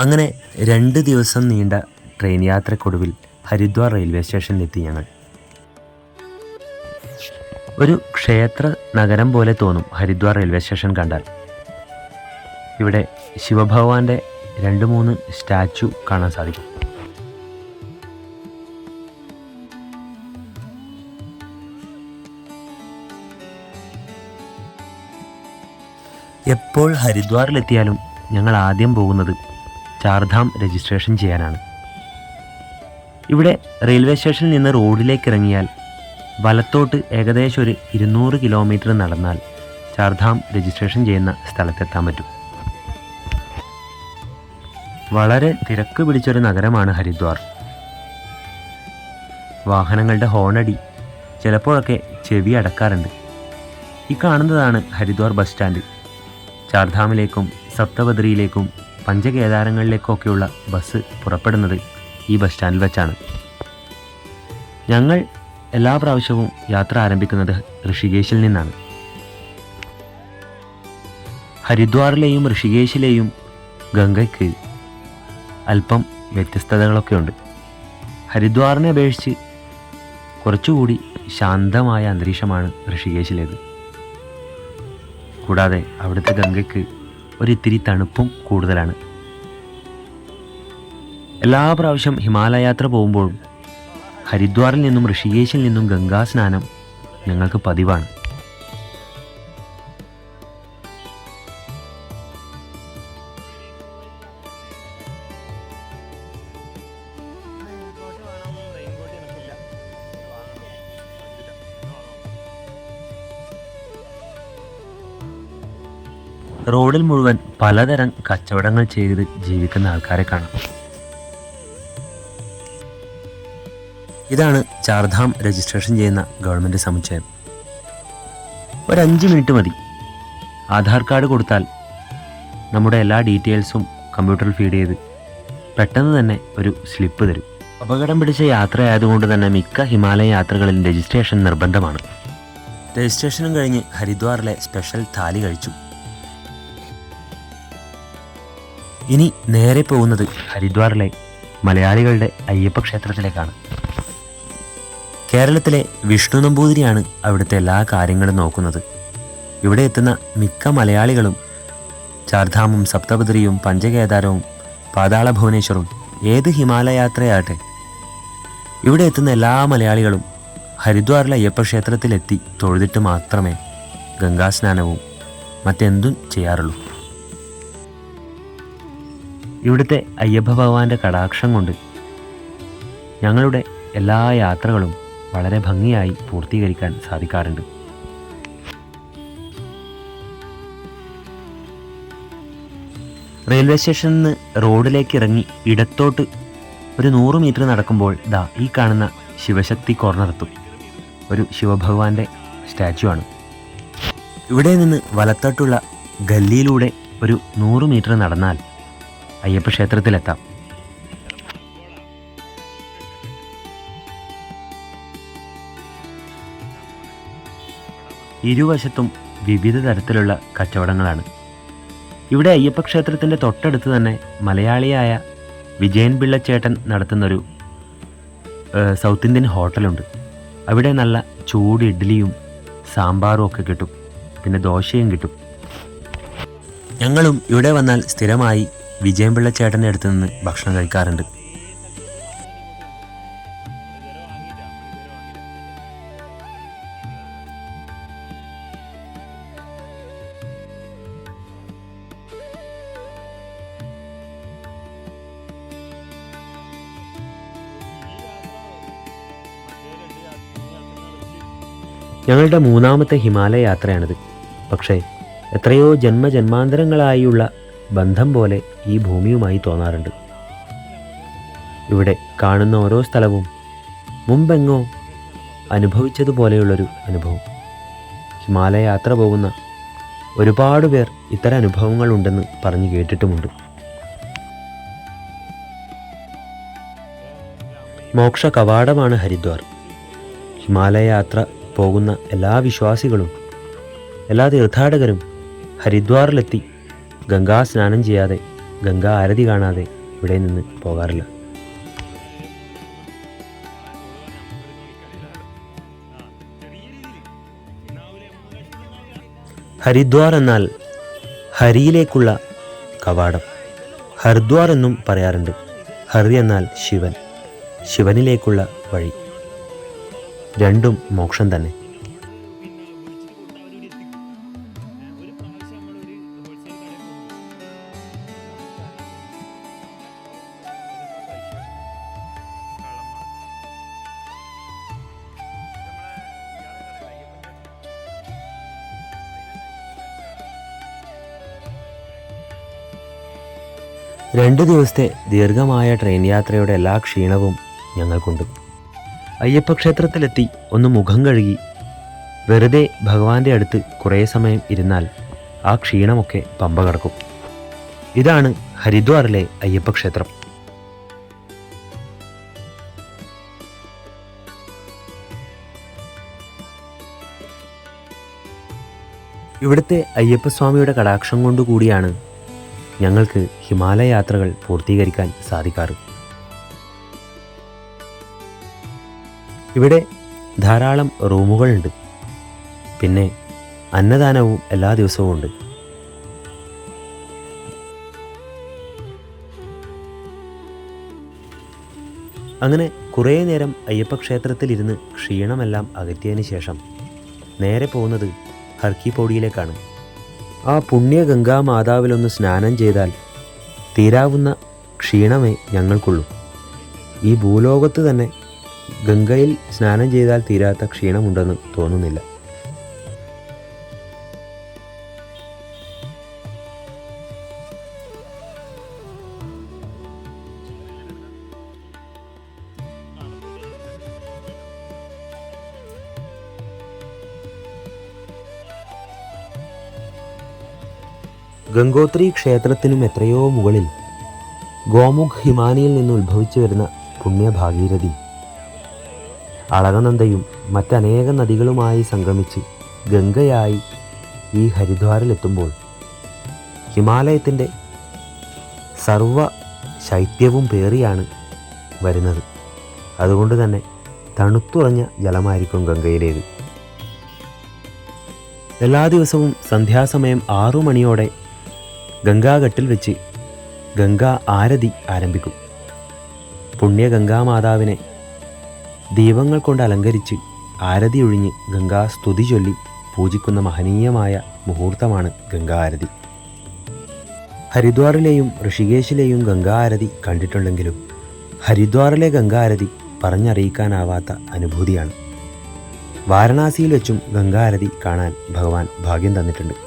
അങ്ങനെ രണ്ട് ദിവസം നീണ്ട ട്രെയിൻ യാത്രക്കൊടുവിൽ ഹരിദ്വാർ റെയിൽവേ സ്റ്റേഷനിലെത്തി ഞങ്ങൾ. ഒരു ക്ഷേത്ര നഗരം പോലെ തോന്നും ഹരിദ്വാർ റെയിൽവേ സ്റ്റേഷൻ കണ്ടാൽ. ഇവിടെ ശിവഭഗവാന്റെ രണ്ട് മൂന്ന് സ്റ്റാച്ചു കാണാൻ സാധിക്കും. എപ്പോൾ ഹരിദ്വാറിലെത്തിയാലും ഞങ്ങൾ ആദ്യം പോകുന്നത് ചാർധാം രജിസ്ട്രേഷൻ ചെയ്യാനാണ്. ഇവിടെ റെയിൽവേ സ്റ്റേഷനിൽ നിന്ന് റോഡിലേക്ക് ഇറങ്ങിയാൽ വലത്തോട്ട് ഏകദേശം ഒരു ഇരുന്നൂറ് കിലോമീറ്റർ നടന്നാൽ ചാർധാം രജിസ്ട്രേഷൻ ചെയ്യുന്ന സ്ഥലത്തെത്താൻ പറ്റും. വളരെ തിരക്ക് പിടിച്ചൊരു നഗരമാണ് ഹരിദ്വാർ. വാഹനങ്ങളുടെ ഹോണടി ചിലപ്പോഴൊക്കെ ചെവി അടക്കാറുണ്ട്. ഈ കാണുന്നതാണ് ഹരിദ്വാർ ബസ് സ്റ്റാൻഡ്. ചാർധാമിലേക്കും സപ്തബദ്രിയിലേക്കും പഞ്ചകേദാരങ്ങളിലേക്കൊക്കെയുള്ള ബസ് പുറപ്പെടുന്നത് ഈ ബസ് സ്റ്റാൻഡിൽ വെച്ചാണ്. ഞങ്ങൾ എല്ലാ പ്രാവശ്യവും യാത്ര ആരംഭിക്കുന്നത് ഋഷികേശിൽ നിന്നാണ്. ഹരിദ്വാറിലെയും ഋഷികേശിലെയും ഗംഗയ്ക്ക് അല്പം വ്യത്യസ്തതകളൊക്കെ ഉണ്ട് ഹരിദ്വാറിനെ അപേക്ഷിച്ച് കുറച്ചുകൂടി ശാന്തമായ അന്തരീക്ഷമാണ് ഋഷികേശിലേത്. കൂടാതെ അവിടുത്തെ ഗംഗയ്ക്ക് ഒരിത്തിരി തണുപ്പും കൂടുതലാണ്. എല്ലാ പ്രാവശ്യം ഹിമാലയ യാത്ര പോകുമ്പോഴും ഹരിദ്വാറിൽ നിന്നും ഋഷികേശിൽ നിന്നും ഗംഗാ സ്നാനം ഞങ്ങൾക്ക് പതിവാണ്. റോഡിൽ മുഴുവൻ പലതരം കച്ചവടങ്ങൾ ചെയ്ത് ജീവിക്കുന്ന ആൾക്കാരെ കാണാം. ഇതാണ് ചാർധാം രജിസ്ട്രേഷൻ ചെയ്യുന്ന ഗവൺമെന്റ് സമുച്ചയം. ഒരു മിനിറ്റ് മതി. ആധാർ കാർഡ് കൊടുത്താൽ നമ്മുടെ എല്ലാ ഡീറ്റെയിൽസും കമ്പ്യൂട്ടറിൽ ഫീഡ് ചെയ്ത് പെട്ടെന്ന് തന്നെ ഒരു സ്ലിപ്പ് തരും. അപകടം പിടിച്ച യാത്രയായതുകൊണ്ട് തന്നെ മിക്ക ഹിമാലയ യാത്രകളിൽ രജിസ്ട്രേഷൻ നിർബന്ധമാണ്. രജിസ്ട്രേഷനും കഴിഞ്ഞ് ഹരിദ്വാറിലെ സ്പെഷ്യൽ താലി കഴിച്ചു. ഇനി നേരെ പോകുന്നത് ഹരിദ്വാറിലെ മലയാളികളുടെ അയ്യപ്പ ക്ഷേത്രത്തിലേക്കാണ് കേരളത്തിലെ വിഷ്ണു നമ്പൂതിരിയാണ് അവിടുത്തെ എല്ലാ കാര്യങ്ങളും നോക്കുന്നത്. ഇവിടെ എത്തുന്ന മിക്ക മലയാളികളും ചാർധാമും സപ്തപദ്രിയും പഞ്ചകേദാരവും പാതാള ഭുവനേശ്വറും ഏത് ഹിമാലയ യാത്രയാകട്ടെ ഇവിടെ എത്തുന്ന എല്ലാ മലയാളികളും ഹരിദ്വാറിലെ അയ്യപ്പ ക്ഷേത്രത്തിലെത്തി തൊഴുതിട്ട് മാത്രമേ ഗംഗാസ്നാനവും മറ്റെന്തും ചെയ്യാറുള്ളൂ. ഇവിടുത്തെ അയ്യപ്പ ഭഗവാന്റെ കടാക്ഷം കൊണ്ട് ഞങ്ങളുടെ എല്ലാ യാത്രകളും വളരെ ഭംഗിയായി പൂർത്തീകരിക്കാൻ സാധിക്കാറുണ്ട്. റെയിൽവേ സ്റ്റേഷനിൽ നിന്ന് റോഡിലേക്ക് ഇറങ്ങി ഇടത്തോട്ട് ഒരു നൂറ് മീറ്റർ നടക്കുമ്പോൾ ദാ ഈ കാണുന്ന ശിവശക്തി കോർണറെത്തും ഒരു ശിവഭഗവാന്റെ സ്റ്റാച്ചു ആണ്. ഇവിടെ നിന്ന് വലത്തോട്ടുള്ള ഗല്ലിയിലൂടെ ഒരു നൂറ് മീറ്റർ നടന്നാൽ അയ്യപ്പ ക്ഷേത്രത്തിലെത്താം. ഇരുവശത്തും വിവിധ തരത്തിലുള്ള കച്ചവടങ്ങളാണ്. ഇവിടെ അയ്യപ്പ ക്ഷേത്രത്തിന്റെ തൊട്ടടുത്ത് തന്നെ മലയാളിയായ വിജയൻ പിള്ളച്ചേട്ടൻ നടത്തുന്നൊരു സൗത്ത് ഇന്ത്യൻ ഹോട്ടലുണ്ട്. അവിടെ നല്ല ചൂട് ഇഡ്ഡലിയും സാമ്പാറും ഒക്കെ കിട്ടും. പിന്നെ ദോശയും കിട്ടും. ഞങ്ങളും ഇവിടെ വന്നാൽ സ്ഥിരമായി വിജയൻ പിള്ളച്ചേട്ടന്റെ അടുത്ത് നിന്ന് ഭക്ഷണം കഴിക്കാറുണ്ട്. ഞങ്ങളുടെ മൂന്നാമത്തെ ഹിമാലയ യാത്രയാണിത്. പക്ഷേ എത്രയോ ജന്മജന്മാന്തരങ്ങളായുള്ള ബന്ധം പോലെ ഈ ഭൂമിയുമായി തോന്നാറുണ്ട്. ഇവിടെ കാണുന്ന ഓരോ സ്ഥലവും മുമ്പെങ്ങോ അനുഭവിച്ചതുപോലെയുള്ളൊരു അനുഭവം. ഹിമാലയ യാത്ര പോകുന്ന ഒരുപാട് പേർ ഇത്തരം അനുഭവങ്ങളുണ്ടെന്ന് പറഞ്ഞു കേട്ടിട്ടുമുണ്ട്. മോക്ഷ കവാടമാണ് ഹരിദ്വാർ. ഹിമാലയ യാത്ര പോകുന്ന എല്ലാ വിശ്വാസികളും എല്ലാ തീർത്ഥാടകരും ഹരിദ്വാറിലെത്തി ഗംഗാ സ്നാനം ചെയ്യാതെ ഗംഗാ ആരതി കാണാതെ ഇവിടെ നിന്ന് പോകാറില്ല. ഹരിദ്വാർ എന്നാൽ ഹരിയിലേക്കുള്ള കവാടം. ഹരിദ്വാർ എന്നും പറയാറുണ്ട്. ഹരി എന്നാൽ ശിവൻ. ശിവനിലേക്കുള്ള വഴി. രണ്ടും മോക്ഷം തന്നെ. രണ്ട് ദിവസത്തെ ദീർഘമായ ട്രെയിൻ യാത്രയുടെ എല്ലാ ക്ഷീണവും ഞങ്ങൾക്കുണ്ട്. അയ്യപ്പ ക്ഷേത്രത്തിലെത്തി ഒന്ന് മുഖം കഴുകി വെറുതെ ഭഗവാന്റെ അടുത്ത് കുറേ സമയം ഇരുന്നാൽ ആ ക്ഷീണമൊക്കെ പമ്പ കടക്കും. ഇതാണ് ഹരിദ്വാറിലെ അയ്യപ്പ ക്ഷേത്രം ഇവിടുത്തെ അയ്യപ്പസ്വാമിയുടെ കടാക്ഷം കൊണ്ടുകൂടിയാണ് ഞങ്ങൾക്ക് ഹിമാലയ യാത്രകൾ പൂർത്തീകരിക്കാൻ സാധിക്കാറ്. ഇവിടെ ധാരാളം റൂമുകളുണ്ട്. പിന്നെ അന്നദാനവും എല്ലാ ദിവസവും ഉണ്ട്. അങ്ങനെ കുറേ നേരം അയ്യപ്പ ക്ഷേത്രത്തിലിരുന്ന് ക്ഷീണമെല്ലാം അകറ്റിയതിന് ശേഷം നേരെ പോകുന്നത് ഹർക്കി പൗടിയിലേക്കാണ് ആ പുണ്യ ഗംഗാ മാതാവിലൊന്ന് സ്നാനം ചെയ്താൽ തീരാവുന്ന ക്ഷീണമേ ഞങ്ങൾക്കുള്ളൂ. ഈ ഭൂലോകത്ത് തന്നെ ഗംഗയിൽ സ്നാനം ചെയ്താൽ തീരാത്ത ക്ഷീണമുണ്ടെന്ന് തോന്നുന്നില്ല. ഗംഗോത്രി ക്ഷേത്രത്തിനും എത്രയോ മുകളിൽ ഗോമുഖ് ഹിമാനിയിൽ നിന്ന് ഉത്ഭവിച്ചു വരുന്ന പുണ്യഭാഗീരഥി. അളകനന്ദയും മറ്റനേക നദികളുമായി സംഗമിച്ച് ഗംഗയായി ഈ ഹരിദ്വാറിലെത്തുമ്പോൾ ഹിമാലയത്തിന്റെ സർവ ശൈത്യവും പേറിയാണ് വരുന്നത്. അതുകൊണ്ട് തന്നെ തണുത്തുറഞ്ഞ ജലമായിരിക്കും ഗംഗയിലേത്. എല്ലാ ദിവസവും സന്ധ്യാസമയം ആറു മണിയോടെ ഗംഗാഘട്ടിൽ വെച്ച് ഗംഗാ ആരതി ആരംഭിക്കും. പുണ്യ ഗംഗാമാതാവിനെ ദീപങ്ങൾ കൊണ്ട് അലങ്കരിച്ച് ആരതി ഒഴിഞ്ഞ് ഗംഗാ സ്തുതി ചൊല്ലി പൂജിക്കുന്ന മഹനീയമായ മുഹൂർത്തമാണ് ഗംഗാ ആരതി. ഹരിദ്വാറിലെയും ഋഷികേശിലെയും ഗംഗാ ആരതി കണ്ടിട്ടുണ്ടെങ്കിലും ഹരിദ്വാറിലെ ഗംഗാ ആരതി പറഞ്ഞറിയിക്കാനാവാത്ത അനുഭൂതിയാണ്. വാരണാസിയിൽ വെച്ചും ഗംഗാ ആരതി കാണാൻ ഭഗവാൻ ഭാഗ്യം തന്നിട്ടുണ്ട്.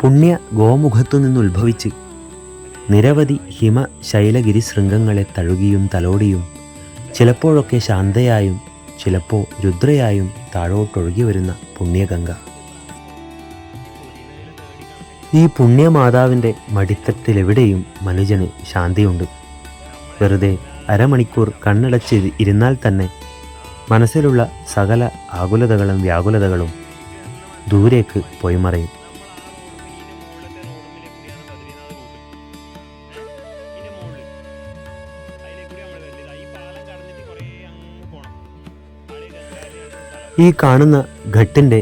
പുണ്യ ഗോമുഖത്തു നിന്നുത്ഭവിച്ച് നിരവധി ഹിമ ശൈലഗിരി ശൃംഗങ്ങളെ തഴുകിയും തലോടിയും ചിലപ്പോഴൊക്കെ ശാന്തയായും ചിലപ്പോൾ രുദ്രയായും താഴോട്ടൊഴുകി വരുന്ന പുണ്യഗംഗ. ഈ പുണ്യമാതാവിന്റെ മടിത്തട്ടിലെവിടെയും മനുജന് ശാന്തിയുണ്ട്. വെറുതെ അരമണിക്കൂർ കണ്ണടച്ച് ഇരുന്നാൽ തന്നെ മനസ്സിലുള്ള സകല ആകുലതകളും വ്യാകുലതകളും ദൂരേക്ക് പോയി മറയും. ഈ കാണുന്ന ഘട്ടിന്റെ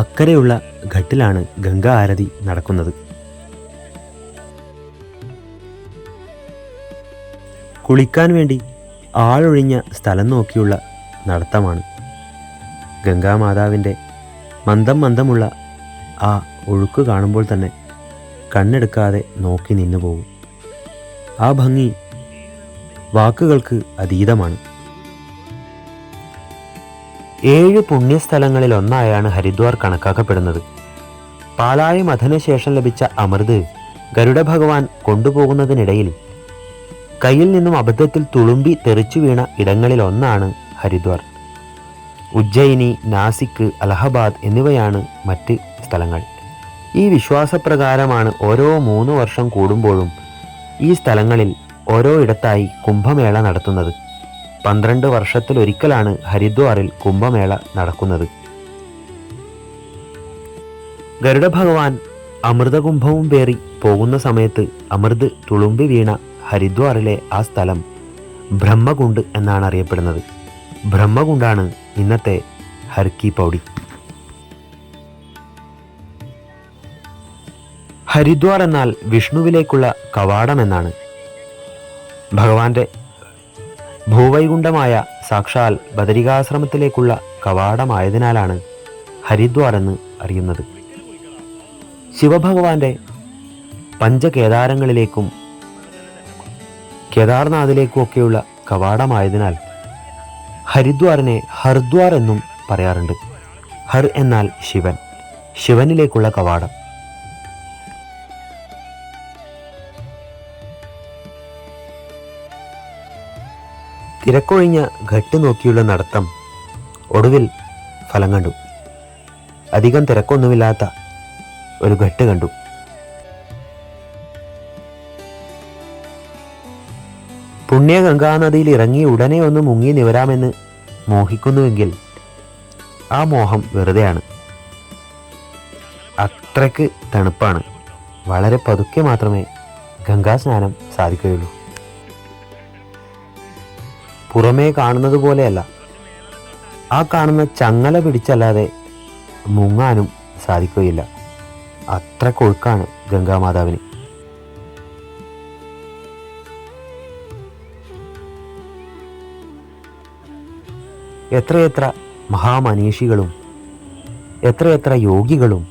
അക്കരെയുള്ള ഘട്ടിലാണ് ഗംഗാ ആരതി നടക്കുന്നത്. കുളിക്കാൻ വേണ്ടി ആളൊഴിഞ്ഞ സ്ഥലം നോക്കിയുള്ള നടത്തമാണ് ഗംഗാമാതാവിന്റെ മന്ദം മന്ദമുള്ള ആ ഒഴുക്ക് കാണുമ്പോൾ തന്നെ കണ്ണെടുക്കാതെ നോക്കി നിന്നു പോകും ആ ഭംഗി വാക്കുകൾക്ക് അതീതമാണ്. ഏഴ് പുണ്യസ്ഥലങ്ങളിൽ ഒന്നായാണ് ഹരിദ്വാർ കണക്കാക്കപ്പെടുന്നത്. പാലായ മഥനശേഷം ലഭിച്ച അമൃത് ഗരുഡ ഭഗവാൻ കൊണ്ടുപോകുന്നതിനിടയിൽ കയ്യിൽ നിന്നും അബദ്ധത്തിൽ തുളുമ്പി തെറിച്ചു വീണ ഇടങ്ങളിൽ ഒന്നാണ് ഹരിദ്വാർ. ഉജ്ജയിനി നാസിക് അലഹബാദ് എന്നിവയാണ് മറ്റ് സ്ഥലങ്ങൾ. ഈ വിശ്വാസപ്രകാരമാണ് ഓരോ മൂന്ന് വർഷം കൂടുമ്പോഴും ഈ സ്ഥലങ്ങളിൽ ഓരോ ഇടത്തായി കുംഭമേള നടത്തുന്നത്. പന്ത്രണ്ട് വർഷത്തിലൊരിക്കലാണ് ഹരിദ്വാറിൽ കുംഭമേള നടക്കുന്നത്. ഗരുഡ ഭഗവാൻ അമൃതകുംഭവും പേറി പോകുന്ന സമയത്ത് അമൃത് തുളുമ്പി വീണ ഹരിദ്വാറിലെ ആ സ്ഥലം ബ്രഹ്മകുണ്ട് എന്നാണ് അറിയപ്പെടുന്നത്. ബ്രഹ്മകുണ്ടാണ് ഇന്നത്തെ ഹർക്കി പൗടി ഹരിദ്വാർ എന്നാൽ വിഷ്ണുവിലേക്കുള്ള കവാടം എന്നാണ്. ഭഗവാന്റെ ഭൂവൈകുണ്ഠമായ സാക്ഷാൽ ബദരികാശ്രമത്തിലേക്കുള്ള കവാടമായതിനാലാണ് ഹരിദ്വാർ എന്ന് അറിയുന്നത്. ശിവഭഗവാന്റെ പഞ്ചകേദാരങ്ങളിലേക്കും കേദാർനാഥിലേക്കും ഒക്കെയുള്ള കവാടമായതിനാൽ ഹരിദ്വാറിനെ ഹർദ്വാർ എന്നും പറയാറുണ്ട്. ഹർ എന്നാൽ ശിവൻ. ശിവനിലേക്കുള്ള കവാടം. തിരക്കൊഴിഞ്ഞ ഘട്ട് നോക്കിയുള്ള നടത്തം ഒടുവിൽ ഫലം കണ്ടു. അധികം തിരക്കൊന്നുമില്ലാത്ത ഒരു ഘട്ട് കണ്ടു. പുണ്യ ഗംഗാനദിയിൽ ഇറങ്ങി ഉടനെ ഒന്ന് മുങ്ങി നിവരാമെന്ന് മോഹിക്കുന്നുവെങ്കിൽ ആ മോഹം വെറുതെയാണ്. അത്രയ്ക്ക് തണുപ്പാണ്. വളരെ പതുക്കെ മാത്രമേ ഗംഗാ സ്നാനം സാധിക്കുകയുള്ളൂ. പുറമേ കാണുന്നത് പോലെയല്ല. ആ കാണുന്ന ചങ്ങല പിടിച്ചല്ലാതെ മുങ്ങാനും സാധിക്കുകയില്ല. അത്ര കൊഴുക്കാണ് ഗംഗാമാതാവിന്. എത്രയെത്ര മഹാമനീഷികളും എത്രയെത്ര യോഗികളും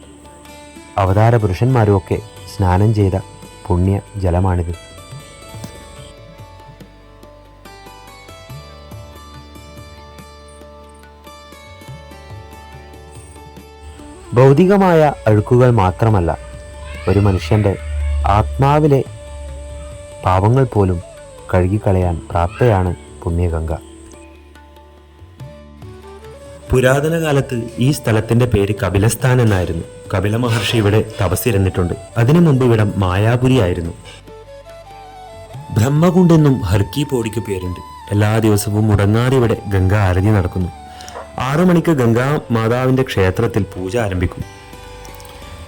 അവതാര പുരുഷന്മാരുമൊക്കെ സ്നാനം ചെയ്ത പുണ്യ ജലമാണിത് ഭൗതികമായ അഴുക്കുകൾ മാത്രമല്ല ഒരു മനുഷ്യന്റെ ആത്മാവിലെ പാപങ്ങൾ പോലും കഴുകിക്കളയാൻ പ്രാപ്തയാണ് പുണ്യഗംഗ. പുരാതന കാലത്ത് ഈ സ്ഥലത്തിന്റെ പേര് കപിലസ്ഥാൻ എന്നായിരുന്നു. കപില മഹർഷി ഇവിടെ തപസ്സിരുന്നിട്ടുണ്ട്. അതിനു മുമ്പ് ഇവിടം മായാപുരി ആയിരുന്നു. ബ്രഹ്മകുണ്ടെന്നും ഹർക്കി പോടിക്ക് പേരുണ്ട്. എല്ലാ ദിവസവും മുടങ്ങാതെ ഇവിടെ ഗംഗ അരഞ്ഞു നടക്കുന്നു. ആറു മണിക്ക് ഗംഗാ മാതാവിന്റെ ക്ഷേത്രത്തിൽ പൂജ ആരംഭിക്കും.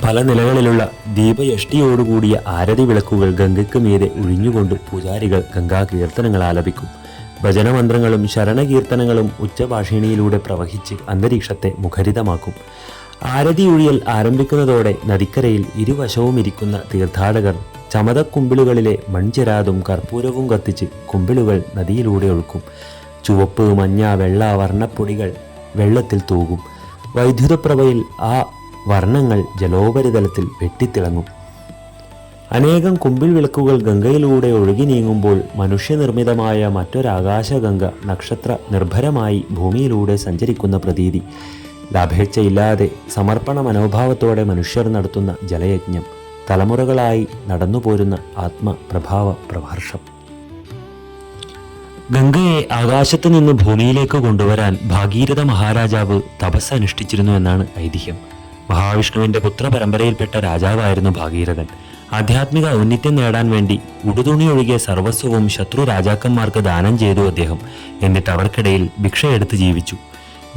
പല നിലകളിലുള്ള ദീപയഷ്ടിയോടുകൂടിയ ആരതി വിളക്കുകൾ ഗംഗയ്ക്ക് മീതെ ഒഴിഞ്ഞുകൊണ്ട് പൂജാരികൾ ഗംഗാ കീർത്തനങ്ങൾ ആലപിക്കും. ഭജനമന്ത്രങ്ങളും ശരണകീർത്തനങ്ങളും ഉച്ചഭാഷിണിയിലൂടെ പ്രവഹിച്ച് അന്തരീക്ഷത്തെ മുഖരിതമാക്കും. ആരതി ഒഴിയൽ ആരംഭിക്കുന്നതോടെ നദിക്കരയിൽ ഇരുവശവും ഇരിക്കുന്ന തീർത്ഥാടകർ ചമതക്കുമ്പിളുകളിലെ മൺചെരാതും കർപ്പൂരവും കത്തിച്ച് കുമ്പിളുകൾ നദിയിലൂടെ ഒഴുക്കും. ചുവപ്പ് മഞ്ഞ വെള്ള വർണപ്പൊടികൾ വെള്ളത്തിൽ തൂകും. വൈദ്യുതപ്രഭയിൽ ആ വർണങ്ങൾ ജലോപരിതലത്തിൽ വെട്ടിത്തിളങ്ങും. അനേകം കുമ്പിൾ വിളക്കുകൾ ഗംഗയിലൂടെ ഒഴുകി നീങ്ങുമ്പോൾ മനുഷ്യനിർമ്മിതമായ മറ്റൊരാകാശഗംഗ നക്ഷത്ര നിർഭരമായി ഭൂമിയിലൂടെ സഞ്ചരിക്കുന്ന പ്രതീതി. ലാഭേച്ഛയില്ലാതെ സമർപ്പണ മനോഭാവത്തോടെ മനുഷ്യർ നടത്തുന്ന ജലയജ്ഞം. തലമുറകളായി നടന്നുപോരുന്ന ആത്മപ്രഭാവ പ്രഭാർഷം ഗംഗയെ ആകാശത്ത് നിന്ന് ഭൂമിയിലേക്ക് കൊണ്ടുവരാൻ ഭാഗീരഥ മഹാരാജാവ് തപസ് അനുഷ്ഠിച്ചിരുന്നു എന്നാണ് ഐതിഹ്യം. മഹാവിഷ്ണുവിന്റെ പുത്ര പരമ്പരയിൽപ്പെട്ട രാജാവായിരുന്നു ഭാഗീരഥൻ. ആധ്യാത്മിക ഔന്നിത്യം നേടാൻ വേണ്ടി ഉടുതുണി ഒഴികെ സർവസ്വവും ശത്രു രാജാക്കന്മാർക്ക് ദാനം ചെയ്തു അദ്ദേഹം. എന്നിട്ട് അവർക്കിടയിൽ ഭിക്ഷയെടുത്ത് ജീവിച്ചു.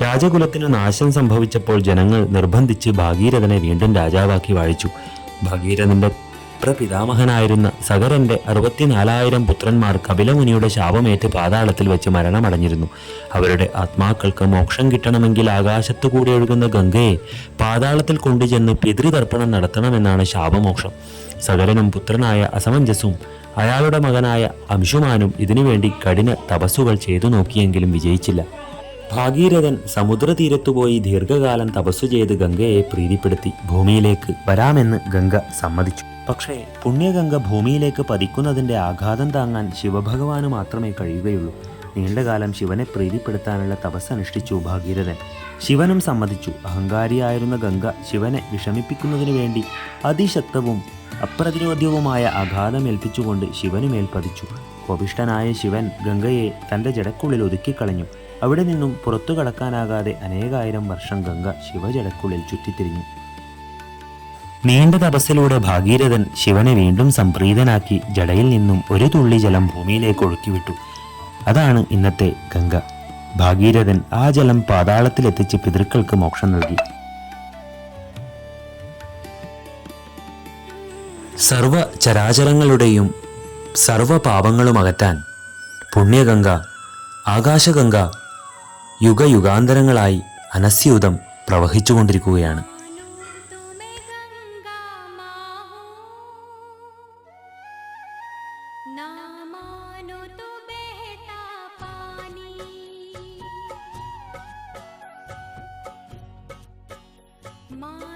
രാജകുലത്തിന് നാശം സംഭവിച്ചപ്പോൾ ജനങ്ങൾ നിർബന്ധിച്ച് ഭാഗീരഥനെ വീണ്ടും രാജാവാക്കി വാഴിച്ചു. ഭാഗീരഥന്റെ പ്രപിതാമഹനായിരുന്ന സഗരന്റെ അറുപത്തിനാലായിരം പുത്രന്മാർ കപിലമുനിയുടെ ശാപമേറ്റ് പാതാളത്തിൽ വെച്ച് മരണമടഞ്ഞിരുന്നു. അവരുടെ ആത്മാക്കൾക്ക് മോക്ഷം കിട്ടണമെങ്കിൽ ആകാശത്തു കൂടി ഒഴുകുന്ന ഗംഗയെ പാതാളത്തിൽ കൊണ്ടുചെന്ന് പിതൃതർപ്പണം നടത്തണമെന്നാണ് ശാപമോക്ഷം. സഗരനും പുത്രനായ അസമഞ്ജസും അയാളുടെ മകനായ അംശുമാനും ഇതിനുവേണ്ടി കഠിന തപസ്സുകൾ ചെയ്തു നോക്കിയെങ്കിലും വിജയിച്ചില്ല. ഭാഗീരഥൻ സമുദ്രതീരത്തുപോയി ദീർഘകാലം തപസ്സു ചെയ്ത് ഗംഗയെ പ്രീതിപ്പെടുത്തി ഭൂമിയിലേക്ക് വരാമെന്ന് ഗംഗ സമ്മതിച്ചു. പക്ഷേ പുണ്യഗംഗ ഭൂമിയിലേക്ക് പതിക്കുന്നതിന്റെ ആഘാതം താങ്ങാൻ ശിവഭഗവാന് മാത്രമേ കഴിയുകയുള്ളൂ. നീണ്ടകാലം ശിവനെ പ്രീതിപ്പെടുത്താനുള്ള തപസ് അനുഷ്ഠിച്ചു ഭാഗീരഥൻ. ശിവനും സമ്മതിച്ചു. അഹങ്കാരിയായിരുന്ന ഗംഗ ശിവനെ വിഷമിപ്പിക്കുന്നതിനു വേണ്ടി അതിശക്തവും അപ്രതിരോധ്യവുമായ ആഘാതം ഏൽപ്പിച്ചുകൊണ്ട് ശിവനുമേൽ പതിച്ചു. കോപിഷ്ടനായ ശിവൻ ഗംഗയെ തന്റെ ജടക്കുള്ളിൽ ഒതുക്കിക്കളഞ്ഞു. അവിടെ നിന്നും പുറത്തു കടക്കാനാകാതെ അനേകായിരം വർഷം ഗംഗ ശിവജലക്കുള്ളിൽ ചുറ്റിത്തിരിഞ്ഞു. നീണ്ട തപസ്സിലൂടെ ഭാഗീരഥൻ ശിവനെ വീണ്ടും സംപ്രീതനാക്കി ജടയിൽ നിന്നും ഒരു തുള്ളി ജലം ഭൂമിയിലേക്ക് ഒഴുക്കിവിട്ടു. അതാണ് ഇന്നത്തെ ഗംഗ. ഭാഗീരഥൻ ആ ജലം പാതാളത്തിലെത്തിച്ച് പിതൃക്കൾക്ക് മോക്ഷം നൽകി. സർവ ചരാചരങ്ങളുടെയും സർവ പാപങ്ങളും അകറ്റാൻ പുണ്യഗംഗ ആകാശഗംഗ യുഗയുഗാന്തരങ്ങളായി അനസ്യൂതം പ്രവഹിച്ചുകൊണ്ടിരിക്കുകയാണ് Mom.